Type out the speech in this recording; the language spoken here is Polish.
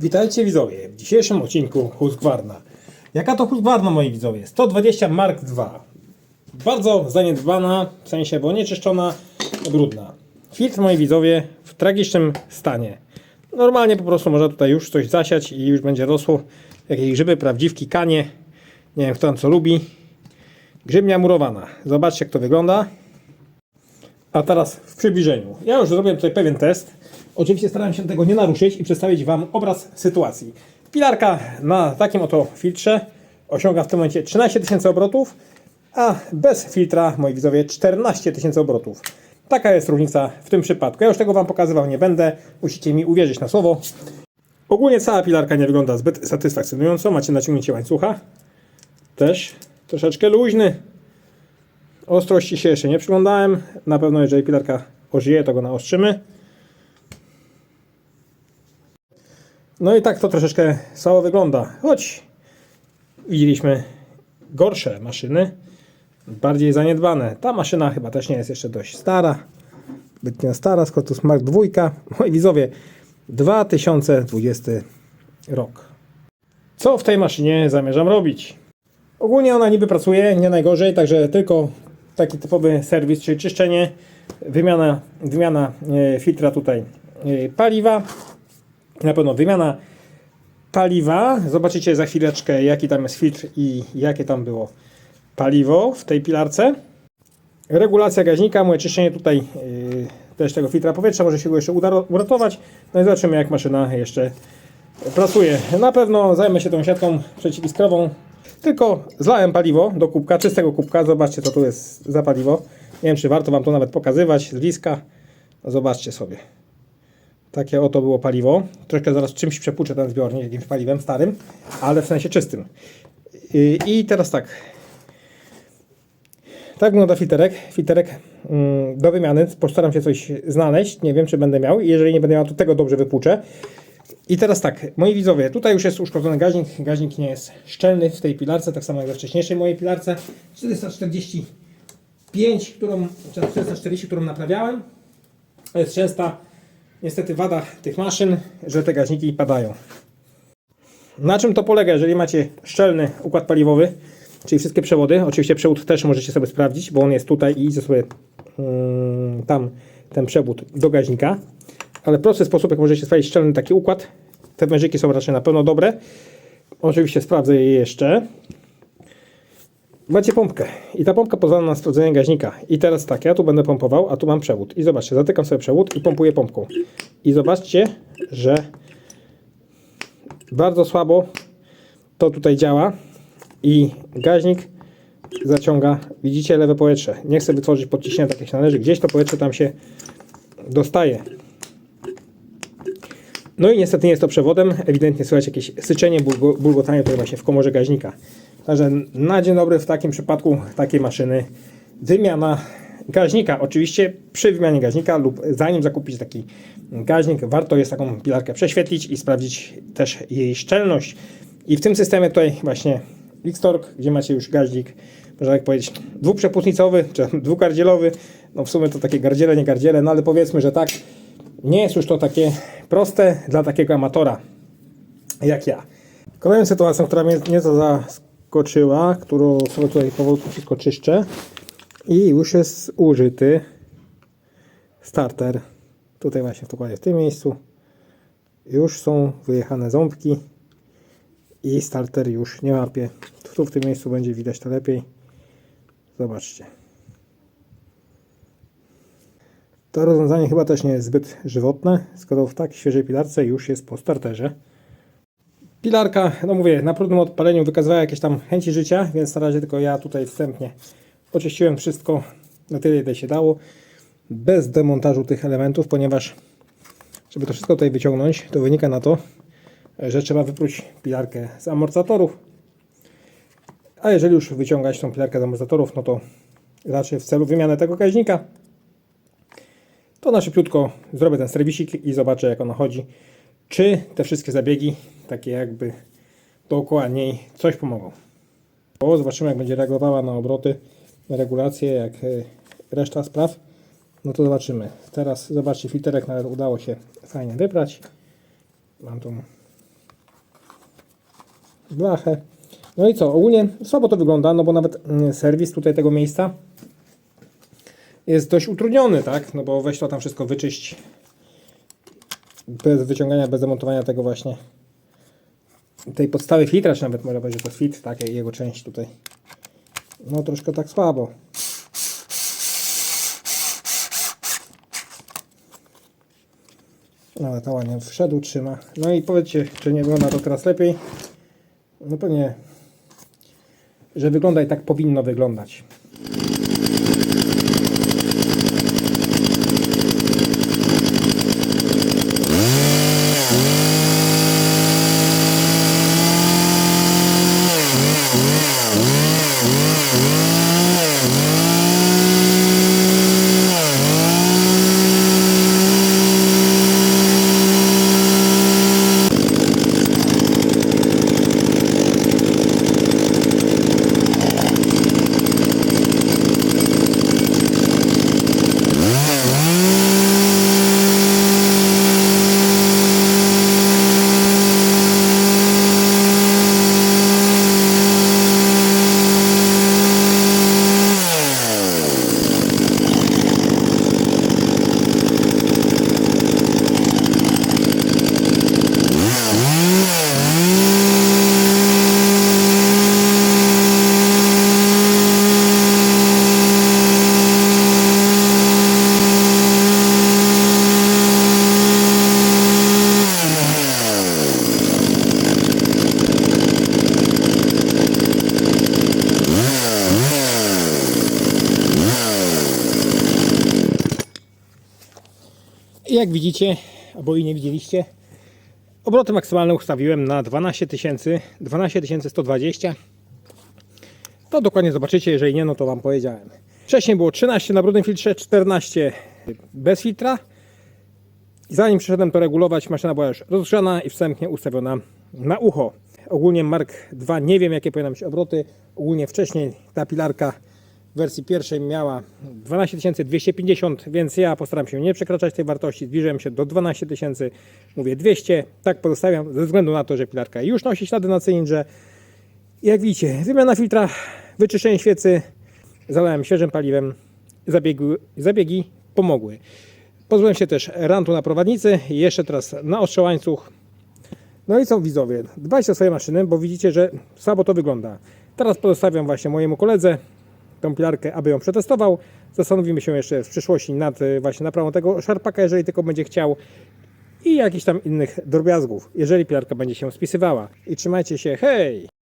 Witajcie widzowie w dzisiejszym odcinku Husqvarna. Jaka to Husqvarna moi widzowie? 120 Mark II. Bardzo zaniedbana, w sensie, bo nieczyszczona, brudna. Filtr moi widzowie w tragicznym stanie. Normalnie po prostu można tutaj już coś zasiać i już będzie rosło jakieś grzyby, prawdziwki, kanie. Nie wiem kto tam co lubi. Grzybnia murowana. Zobaczcie jak to wygląda. A teraz w przybliżeniu. Ja już zrobiłem tutaj pewien test. Oczywiście starałem się tego nie naruszyć i przedstawić Wam obraz sytuacji. Pilarka na takim oto filtrze osiąga w tym momencie 13 tysięcy obrotów, a bez filtra, moi widzowie, 14 tysięcy obrotów. Taka jest różnica w tym przypadku. Ja już tego Wam pokazywał nie będę. Musicie mi uwierzyć na słowo. Ogólnie cała pilarka nie wygląda zbyt satysfakcjonująco. Macie naciągnięcie łańcucha. Też troszeczkę luźny. Ostrości się jeszcze nie przyglądałem. Na pewno jeżeli pilarka ożyje, to go naostrzymy. No i tak to troszeczkę słabo wygląda. Choć widzieliśmy gorsze maszyny, bardziej zaniedbane. Ta maszyna chyba też nie jest jeszcze dość stara. Zbytnio stara, Scotus Mark 2. Moi widzowie, 2020 rok. Co w tej maszynie zamierzam robić? Ogólnie ona niby pracuje, nie najgorzej, także tylko taki typowy serwis, czyli czyszczenie, wymiana, wymiana e, filtra tutaj e, paliwa, na pewno wymiana paliwa. Zobaczycie za chwileczkę jaki tam jest filtr i jakie tam było paliwo w tej pilarce. Regulacja gaźnika, moje czyszczenie tutaj yy, też tego filtra powietrza, może się go jeszcze uda uratować. No i zobaczymy jak maszyna jeszcze pracuje. Na pewno zajmę się tą siatką przeciwiskową. Tylko zlałem paliwo do kubka, czystego kubka. Zobaczcie co tu jest za paliwo. Nie wiem czy warto Wam to nawet pokazywać z bliska. Zobaczcie sobie. Takie oto było paliwo. Troszkę zaraz czymś przepłuczę ten zbiornik, jakimś paliwem starym, ale w sensie czystym. I teraz tak. Tak wygląda filterek. Filterek mm, do wymiany. Postaram się coś znaleźć. Nie wiem, czy będę miał. Jeżeli nie będę miał, to tego dobrze wypłuczę. I teraz tak, moi widzowie, tutaj już jest uszkodzony gaźnik. Gaźnik nie jest szczelny w tej pilarce, tak samo jak we wcześniejszej mojej pilarce. 445, którą, czy 440, którą naprawiałem. Jest częsta niestety wada tych maszyn, że te gaźniki padają. Na czym to polega, jeżeli macie szczelny układ paliwowy, czyli wszystkie przewody, oczywiście przewód też możecie sobie sprawdzić, bo on jest tutaj i idzie sobie mm, tam ten przewód do gaźnika, ale prosty sposób, jak możecie sprawdzić szczelny taki układ, te wężyki są raczej na pewno dobre. Oczywiście sprawdzę je jeszcze. Macie pompkę i ta pompka pozwala na sprawdzenie gaźnika. I teraz tak, ja tu będę pompował, a tu mam przewód. I zobaczcie, zatykam sobie przewód i pompuję pompką. I zobaczcie, że bardzo słabo to tutaj działa i gaźnik zaciąga, widzicie, lewe powietrze. Nie chcę wytworzyć podciśnienia tak jak się należy. Gdzieś to powietrze tam się dostaje. No i niestety nie jest to przewodem. Ewidentnie słychać jakieś syczenie, bulgo, bulgotanie tutaj właśnie w komorze gaźnika. Także na dzień dobry w takim przypadku takiej maszyny wymiana gaźnika. Oczywiście przy wymianie gaźnika lub zanim zakupić taki gaźnik, warto jest taką pilarkę prześwietlić i sprawdzić też jej szczelność. I w tym systemie tutaj właśnie Xtork, gdzie macie już gaźnik, można tak powiedzieć, dwuprzepustnicowy czy dwugardzielowy. No w sumie to takie gardziele, nie gardziele, no ale powiedzmy, że tak. Nie jest już to takie proste dla takiego amatora jak ja. Kolejną sytuacją, która mnie nieco zaskoczyła, którą sobie tutaj powolutku wszystko czyszczę i już jest użyty starter. Tutaj właśnie dokładnie w tym miejscu już są wyjechane ząbki i starter już nie łapie. Tu w tym miejscu będzie widać to lepiej. Zobaczcie. To rozwiązanie chyba też nie jest zbyt żywotne, skoro w tak świeżej pilarce już jest po starterze. Pilarka, no mówię, na próbnym odpaleniu wykazywała jakieś tam chęci życia, więc na razie tylko ja tutaj wstępnie oczyściłem wszystko na tyle, ile się dało, bez demontażu tych elementów, ponieważ żeby to wszystko tutaj wyciągnąć, to wynika na to, że trzeba wypróć pilarkę z amortyzatorów. A jeżeli już wyciągać tą pilarkę z amortyzatorów, no to raczej w celu wymiany tego gaźnika, to na szybciutko zrobię ten serwisik i zobaczę jak ona chodzi. Czy te wszystkie zabiegi, takie jakby dookoła niej, coś pomogą. O, zobaczymy jak będzie reagowała na obroty, na regulacje, jak y, reszta spraw. No to zobaczymy. Teraz zobaczcie, filterek nawet udało się fajnie wybrać. Mam tą blachę. No i co, ogólnie słabo to wygląda, no bo nawet mm, serwis tutaj tego miejsca jest dość utrudniony, tak? No bo weź to tam wszystko wyczyść bez wyciągania, bez demontowania tego właśnie tej podstawy filtra, czy nawet może że to filtr, tak, i jego część tutaj. No troszkę tak słabo. No, ale ta ładnie wszedł, trzyma. No i powiedzcie, czy nie wygląda to teraz lepiej? No pewnie, że wygląda i tak powinno wyglądać. Jak widzicie, albo i nie widzieliście, obroty maksymalne ustawiłem na 12 tysięcy, 12 120. To dokładnie zobaczycie, jeżeli nie, no to Wam powiedziałem. Wcześniej było 13 na brudnym filtrze, 14 bez filtra. Zanim przyszedłem to regulować, maszyna była już rozgrzana i wstępnie ustawiona na ucho. Ogólnie Mark II nie wiem jakie powinny być obroty. Ogólnie wcześniej ta pilarka w wersji pierwszej miała 12 250, więc ja postaram się nie przekraczać tej wartości. Zbliżyłem się do 12 tysięcy, mówię 200. Tak pozostawiam ze względu na to, że pilarka już nosi ślady na cylindrze. Jak widzicie, wymiana filtra, wyczyszczenie świecy, zalałem świeżym paliwem, zabiegi, zabiegi pomogły. Pozbyłem się też rantu na prowadnicy i jeszcze teraz na ostrze łańcuch. No i co widzowie, dbajcie o swoje maszyny, bo widzicie, że słabo to wygląda. Teraz pozostawiam właśnie mojemu koledze tą pilarkę, aby ją przetestował. Zastanowimy się jeszcze w przyszłości nad y, właśnie naprawą tego szarpaka, jeżeli tylko będzie chciał i jakichś tam innych drobiazgów, jeżeli pilarka będzie się spisywała. I trzymajcie się, hej!